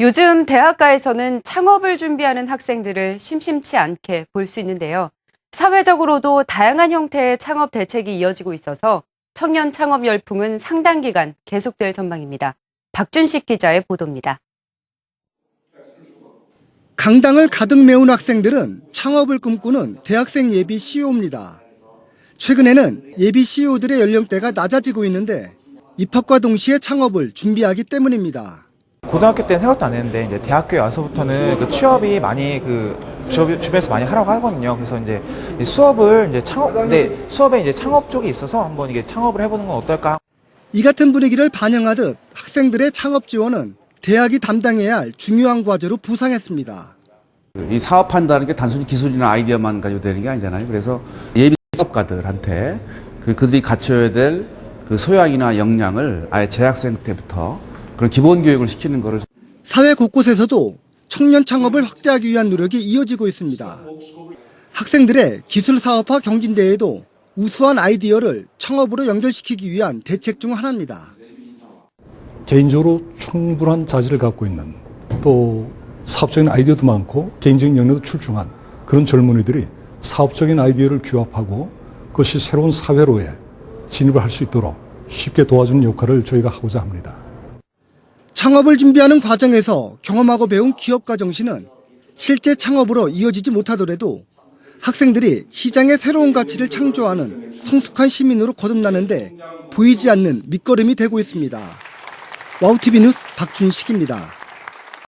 요즘 대학가에서는 창업을 준비하는 학생들을 심심치 않게 볼 수 있는데요. 사회적으로도 다양한 형태의 창업 대책이 이어지고 있어서 청년 창업 열풍은 상당 기간 계속될 전망입니다. 박준식 기자의 보도입니다. 강당을 가득 메운 학생들은 창업을 꿈꾸는 대학생 예비 CEO입니다. 최근에는 예비 CEO들의 연령대가 낮아지고 있는데 입학과 동시에 창업을 준비하기 때문입니다. 고등학교 때는 생각도 안 했는데 이제 대학교에 와서부터는 그 취업이 많이 그 주변, 주변에서 많이 하라고 하거든요. 그래서 이제 이 수업을 이제 창업, 근데 수업에 이제 창업 쪽이 있어서 한번 이게 창업을 해보는 건 어떨까 이 같은 분위기를 반영하듯 학생들의 창업 지원은 대학이 담당해야 할 중요한 과제로 부상했습니다. 이 사업한다는 게 단순히 기술이나 아이디어만 가지고 되는 게 아니잖아요. 그래서 예비 사업가들한테 그 그들이 갖춰야 될 그 소양이나 역량을 아예 재학생 때부터 그런 기본 교육을 시키는 거를 사회 곳곳에서도 청년 창업을 확대하기 위한 노력이 이어지고 있습니다. 학생들의 기술 사업화 경진대회도 우수한 아이디어를 창업으로 연결시키기 위한 대책 중 하나입니다. 개인적으로 충분한 자질을 갖고 있는 또 사업적인 아이디어도 많고 개인적인 역량도 출중한 그런 젊은이들이 사업적인 아이디어를 규합하고 그것이 새로운 사회로에 진입을 할 수 있도록 쉽게 도와주는 역할을 저희가 하고자 합니다. 창업을 준비하는 과정에서 경험하고 배운 기업가 정신은 실제 창업으로 이어지지 못하더라도 학생들이 시장의 새로운 가치를 창조하는 성숙한 시민으로 거듭나는데 보이지 않는 밑거름이 되고 있습니다. 와우TV 뉴스 박준식입니다.